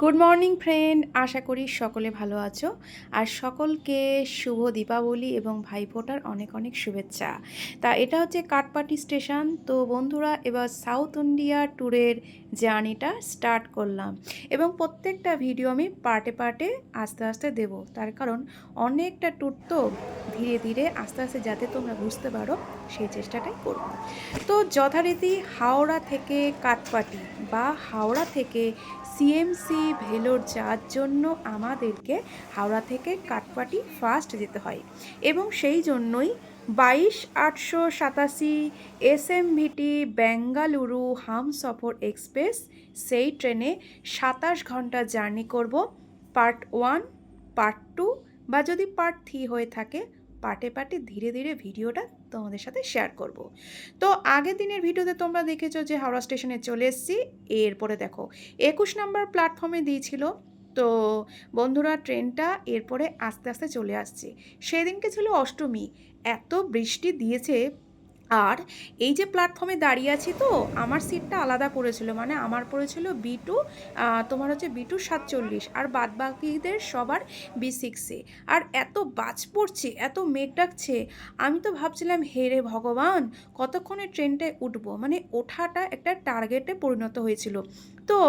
Good morning friend আশা করি সকলে ভালো আছো। আর সকলকে শুভ দীপাবলি এবং ভাইফোঁটার অনেক অনেক শুভেচ্ছা। তা এটা হচ্ছে কাটপাটি স্টেশন। তো বন্ধুরা, এবার সাউথ ইন্ডিয়া ট্যুরের জার্নিটা স্টার্ট করলাম। এবং প্রত্যেকটা ভিডিও আমি পার্টে পার্টে আস্তে আস্তে দেব। তার কারণ অনেকটা ট্যুর তো ধীরে ধীরে আস্তে আস্তে যাতে তোমরা বুঝতে পারো সেই চেষ্টাটাই করব। তো যথারীতি হাওড়া থেকে কাটপাটি বা হাওড়া থেকে সিএমসি ভেলোর যাওয়ার জন্য আমাদেরকে হাওড়া থেকে কাটপাটি ফার্স্ট যেতে হয়। এবং সেই জন্যই বাইশ আটশো সাতাশি এসএমভিটি বেঙ্গালুরু হামসফর এক্সপ্রেস, সেই ট্রেনে সাতাশ ঘণ্টা জার্নি করব। পার্ট ওয়ান, পার্ট টু বা যদি পার্ট থ্রি হয়ে থাকে পার্টে পার্টে ধীরে ধীরে ভিডিওটা তোমাদের সাথে শেয়ার করব। তো আগের দিনের ভিডিওতে তোমরা দেখেছ যে হাওড়া স্টেশনে চলে এসেছি। এরপরে দেখো, একুশ নাম্বার প্ল্যাটফর্মে দিয়েছিল তো বন্ধুরা ট্রেনটা এরপরে আস্তে আস্তে চলে আসছে। সেদিনকে ছিল অষ্টমী, এত বৃষ্টি দিয়েছে। আর এই যে প্ল্যাটফর্মে দাঁড়িয়ে আছি তো, আমার সিটটা আলাদা পড়েছিল মানে আমার পড়েছিল বি টু তোমার হচ্ছে বি টু সাতচল্লিশ, আর বাদ বাকিদের সবার বি সিক্সে আর এত বাজ পড়ছে, এত মেঘ ডাকছে, আমি তো ভাবছিলাম, হে রে ভগবান, কতক্ষণে ট্রেনটায় উঠবো? মানে ওঠাটা একটা টার্গেটে পরিণত হয়েছিল। তো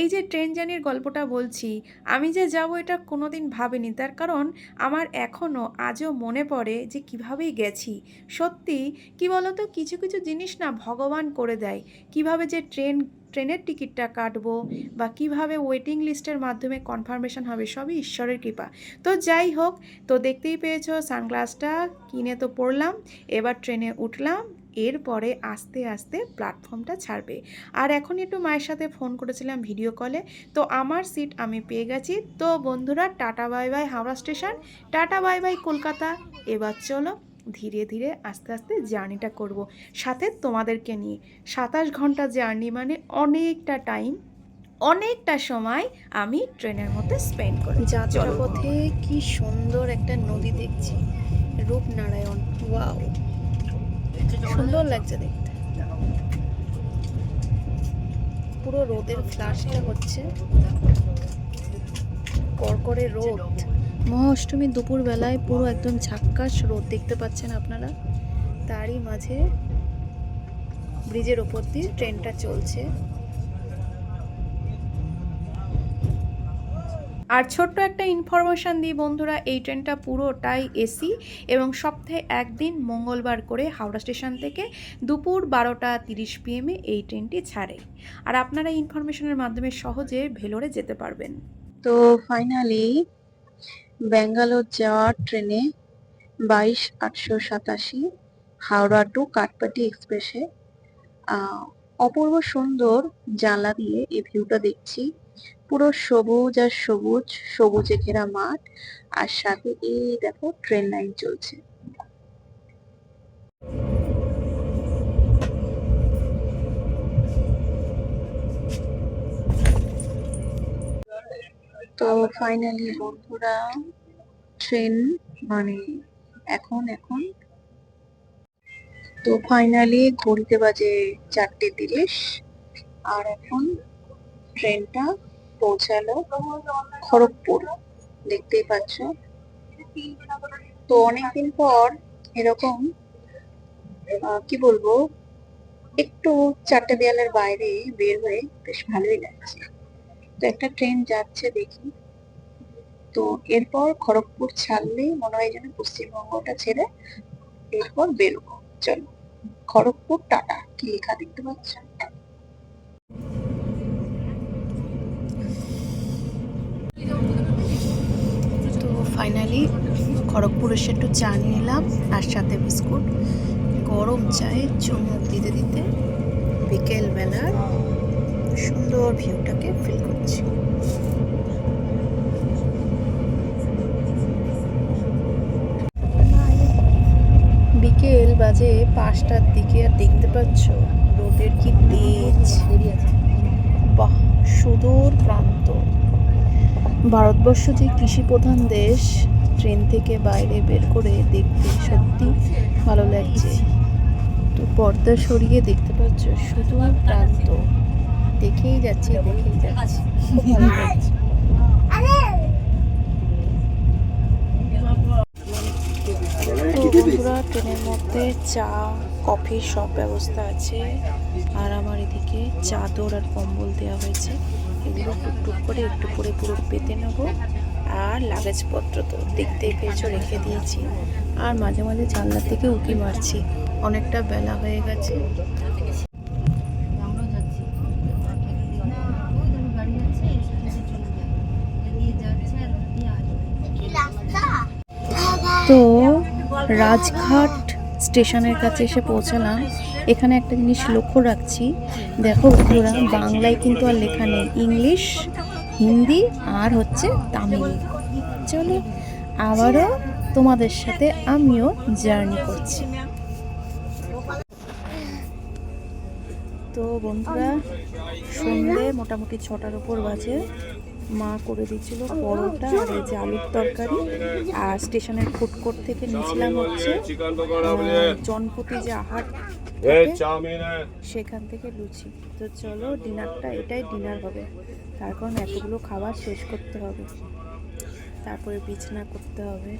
এই যে ট্রেন জার্নির গল্পটা বলছি, আমি যে যাব এটা কোনো দিন ভাবিনি। তার কারণ আমার এখনও আজও মনে পড়ে যে কীভাবেই গেছি। সত্যি, কী বলতো, কিছু কিছু জিনিস না ভগবান করে দেয়। কীভাবে যে ট্রেন, ট্রেনের টিকিটটা কাটবো বা কীভাবে ওয়েটিং লিস্টের মাধ্যমে কনফার্মেশন হবে, সবই ঈশ্বরের কৃপা। তো যাই হোক, তো দেখতেই পেয়েছ সানগ্লাসটা কিনে তো পড়লাম, এবার ট্রেনে উঠলাম এরপরে আস্তে আস্তে প্ল্যাটফর্মটা ছাড়বে। আর এখন একটু মায়ের সাথে ফোন করেছিলাম ভিডিও কলে তো আমার সিট আমি পেয়ে গেছি। তো বন্ধুরা tata bye bye Howrah station tata bye bye Kolkata. এবার চলো ধীরে ধীরে আস্তে আস্তে জার্নিটা করব। সাথে তোমাদেরকে নিয়ে। সাতাশ ঘণ্টা জার্নি মানে অনেকটা টাইম অনেকটা সময় আমি ট্রেনের মধ্যে স্পেন্ড করি যাত্রা পথে কি সুন্দর একটা নদী দেখছি। রূপনারায়ণ ওয়াও সুন্দর লাগছে দেখতে। পুরো রোদের ফ্লাশটা হচ্ছে। কড়কড়ে রোদ। মহাষ্টমী দুপুর বেলায় পুরো একদম ঝাক্কাস রোদ দেখতে পাচ্ছেন আপনারা। তারই মাঝে ব্রিজের ওপর দিয়ে ট্রেনটা চলছে। আর ছোট্ট একটা ইনফরমেশান দিই বন্ধুরা, এই ট্রেনটা পুরোটাই এসি এবং সপ্তাহে একদিন মঙ্গলবার করে হাওড়া স্টেশন থেকে দুপুর বারোটা তিরিশ পিএমে এই ট্রেনটি ছাড়ে। আর আপনারা ইনফরমেশনের মাধ্যমে সহজে ভেলোরে যেতে পারবেন। তো ফাইনালি ব্যাঙ্গালোর যাওয়ার ট্রেনে বাইশ আটশো সাতাশি হাওড়া টু কাটপাটি এক্সপ্রেসে অপূর্ব সুন্দর জানলা দিয়ে এই ভিউটা দেখছি। পুরো সবুজ আর সবুজ, সবুজে ঘেরা মাঠ, আর সাথে এই দেখো ট্রেন লাইন চলছে। তো ফাইনালি বন্ধুরা ট্রেন মানে এখন এখন। তো ফাইনালি ঘড়িতে বাজে চারটে তিরিশ, আর এখন ট্রেনটা পৌঁছালো খড়গপুর, দেখতেই পাচ্ছ। তো অনেকদিন পর এরকম কি বলব, একটু চারটে দেয়ালের বাইরে বের হয়ে বেশ ভালোই লাগছে। তো একটা ট্রেন যাচ্ছে দেখি। তো এরপর খড়গপুর ছাড়লেই মনে হয় যেন পশ্চিমবঙ্গটা ছেড়ে এরপর বেরোবো। চলো, খড়গপুর টাটা, কি লেখা দেখতে পাচ্ছ তো ফাইনালি খড়গপুর এসে একটু চা নিলাম আর সাথে বিস্কুট। গরম চায়ে চুমুক দিতে দিতে বিকেল বেলার সুন্দর ভিউটাকে ফিল করছি। বিকেল বাজে পাঁচটার দিকে, আর দেখতে পাচ্ছ রোদের কি তেজ। বাহ, সুদূর প্রান্ত। ভারতবর্ষ যে কৃষি প্রধান দেশ, ট্রেন থেকে বাইরে বের করে দেখতে সত্যি ভালো লাগছে। তো পর্দা সরিয়ে দেখতে পাচ্ছ, শুধু প্রান্ত। দেখেই যাচ্ছে দেখেই যাচ্ছে। বন্ধুরা, ট্রেনের মধ্যে চা, কফির সব ব্যবস্থা আছে। আর আমার এদিকে চাদর আর কম্বল দেওয়া হয়েছে। এগুলো টুকটুক করে একটু করে পুরো পেতে নেব। আর লাগেজপত্র তো দেখতেই পেয়েছ রেখে দিয়েছি। আর মাঝে মাঝে জানলার থেকে উকি মারছি। অনেকটা বেলা হয়ে গেছে। তো রাজঘাট স্টেশনের কাছে এসে পৌঁছালাম। এখানে একটা জিনিস লক্ষ্য রাখছি। দেখো ওরা বাংলায় কিন্তু আর লেখা নেই। ইংলিশ, হিন্দি আর হচ্ছে তামিল। চলো, আবারও তোমাদের সাথে আমিও জার্নি করছি। তো বন্ধুরা সন্ধ্যে মোটামুটি ছটার উপর বাজে। মা করে দিয়েছিল পরোটা আর এই যে আলুর তরকারি। আর স্টেশনের ফুড কোর্ট থেকে নিয়েছিলাম হচ্ছে জনপতি যে আহার সেখান থেকে লুচি। তো চলো ডিনারটা এটাই ডিনার হবে। তার কারণ এতগুলো খাবার শেষ করতে হবে। তারপরে বিছানা করতে হবে।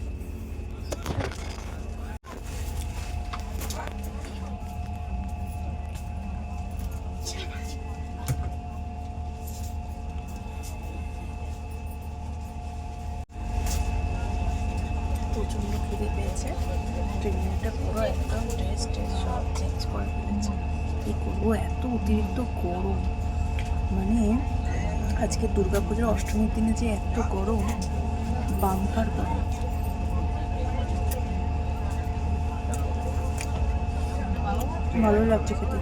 খিদে পেয়েছে। ট্রেনটা পুরো একদম ড্রেস ট্রেস সব চেঞ্জ করে ফেলেছে। কী করব? এত অতিরিক্ত গরম। মানে আজকে দুর্গাপুজোর অষ্টমীর দিনে যে এত গরম, বাম্পার গরম। ভালো লাগছে খেতে।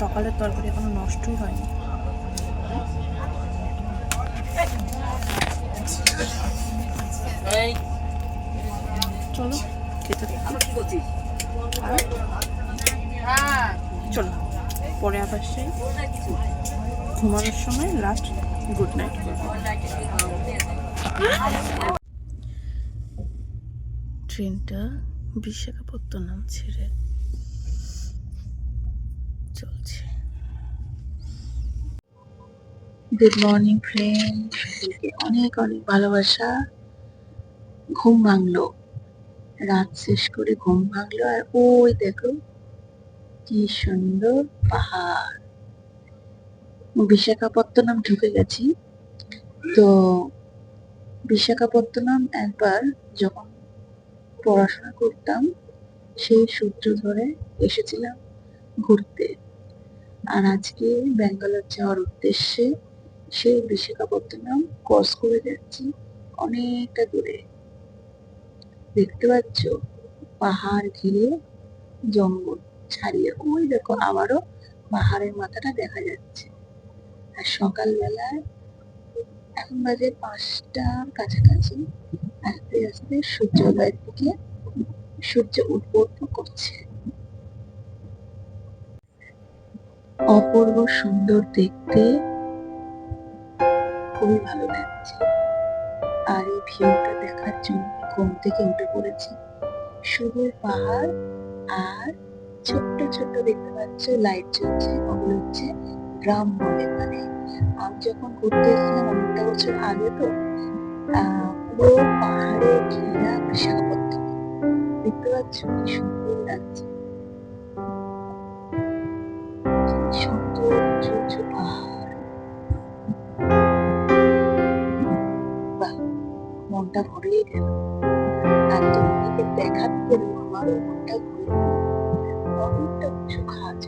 সকালের তরকারি এখনও নষ্টই হয়নি। চলো। খেতে চলো পরে আবার সেই ঘুমানোর সময় লাস্ট গুড নাইট ট্রেনটা বিশাখাপত্তনম ছেড়ে চলছে। গুড মর্নিং ফ্রেন্ড অনেক অনেক ভালোবাসা। ঘুম ভাঙলো। রাত শেষ করে ঘুম ভাঙলো আর ওই দেখো কি সুন্দর পাহাড়। বিশাখাপত্তনম ঢুকে গেছি। তো বিশাখাপত্তনম একবার যখন পড়াশোনা করতাম, সেই সূত্র ধরে এসেছিলাম ঘুরতে। আর আজকে ব্যাঙ্গালোর যাওয়ার উদ্দেশ্যে সেই বিশাখাপত্তনম ক্রস করে যাচ্ছি অনেকটা দূরে। দেখতে পাচ্ছ? পাহাড় ঘিরে জঙ্গল ছাড়িয়ে। ওই দেখো, আবারও পাহাড়ের মাথাটা দেখা যাচ্ছে। আর সকালবেলায় এখন বাজে পাঁচটার কাছাকাছি। আস্তে আস্তে সূর্যোদয়ের দিকে সূর্য উঠবো করছে। অপূর্ব সুন্দর দেখতে। খুবই ভালো লাগছে। আর এই ভিউটা দেখার জন্য ঘুম থেকে উঠে পড়েছি। শুধু পাহাড় আর ছোট্ট ছোট্ট দেখতে পাচ্ছ লাইট জ্বলছে, ওগুলো হচ্ছে ড্রাম বলে। মানে আমি যখন ঘুরতে এসেছিলাম অনেকটা বছর আগে তো পুরো পাহাড়ে ঘেরা বিশাখাপত্তনম দেখতে পাচ্ছ কি সুন্দর লাগছে। সুন্দর উঁচু উঁচু পাহাড়। মনটা ভরেই গেল আর তোমাদেরকে দেখাতে পেরেও আমারও মনটা গেল অনেকটা খাঁজ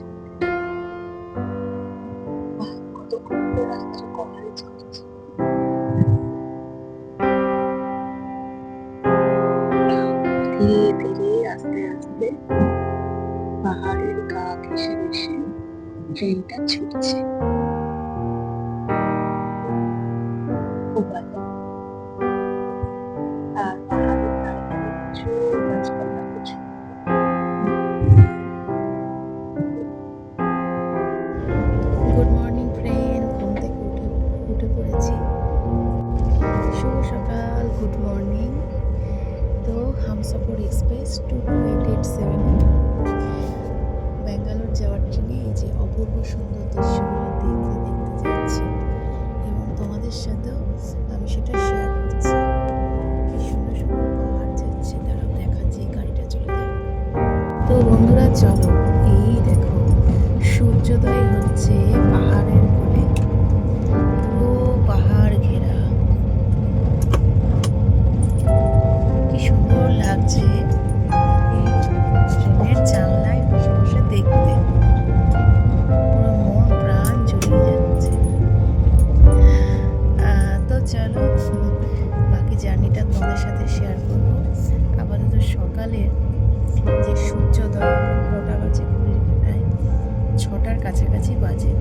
বাহ কত সুন্দর রাস্তাটা কভারে চলেছে ধীরে ধীরে, আস্তে আস্তে পাহাড়ের গা ঘেসে ঘেসে ট্রেনটা ছুটছে। গুড মর্নিং তো Humsafar express two two eight eight seven Bangalore যাওয়ার ট্রেনে এই যে অপূর্ব সুন্দর দৃশ্যগুলো দেখতে দেখতে যাচ্ছি। এবং তোমাদের সাথেও আমি সেটা শেয়ার করছি। কি সুন্দর সুন্দর পাহাড় যাচ্ছে। তারা দেখাচ্ছে গাড়িটা চলে যাচ্ছে বন্ধুরা, চলো, এই দেখো, সূর্যোদয় হচ্ছে কটা বাজে। ছটার কাছাকাছি বাজে।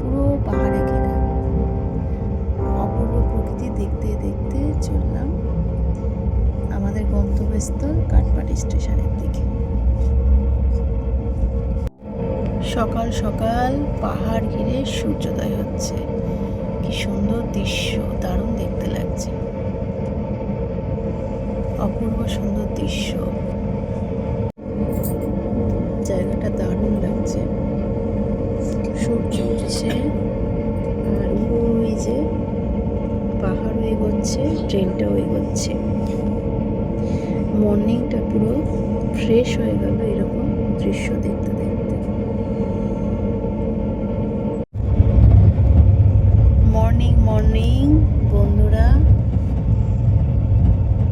পুরো পাহাড়ে ঘেরা। অপূর্ব প্রকৃতি দেখতে দেখতে চললাম আমাদের গন্তব্যস্থল কাঠপাটি স্টেশনের দিকে। সকাল সকাল পাহাড় ঘিরে সূর্যোদয় হচ্ছে। কি সুন্দর দৃশ্য, দারুণ দেখতে লাগছে। অপূর্ব সুন্দর দৃশ্য। পাহাড়ও এগোচ্ছে, ট্রেনটাও এগোচ্ছে। মর্নিংটা পুরো ফ্রেশ হয়ে গেল এরকম দৃশ্য দেখতে দেখতে। মর্নিং মর্নিং, বন্ধুরা।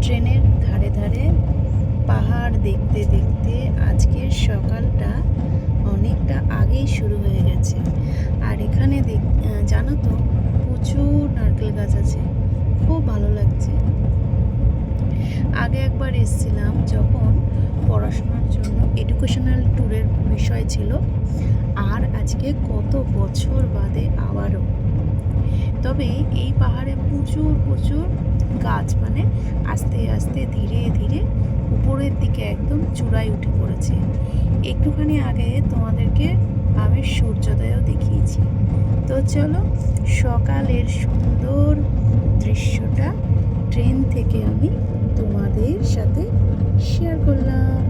ট্রেনের ধারে ধারে পাহাড় দেখতে দেখতে আজকের সকালটা অনেকটা আগেই শুরু হয়ে গেছে। আর এখানে দেখ জানো তো প্রচুর নারকেল গাছ আছে। খুব ভালো লাগছে। আগে একবার এসেছিলাম যখন পড়াশোনার জন্য এডুকেশনাল ট্যুরের বিষয় ছিল। আর আজকে কত বছর বাদে আবারও। তবে এই পাহাড়ে প্রচুর প্রচুর গাছ মানে আস্তে আস্তে ধীরে ধীরে উপরের দিকে একদম চূড়ায় উঠে পড়েছে। একটুখানি আগে তোমাদেরকে আমি সূর্যোদয়ও দেখিয়েছি। তো চলো সকালের সুন্দর দৃশ্যটা ট্রেন থেকে আমি তোমাদের সাথে শেয়ার করলাম।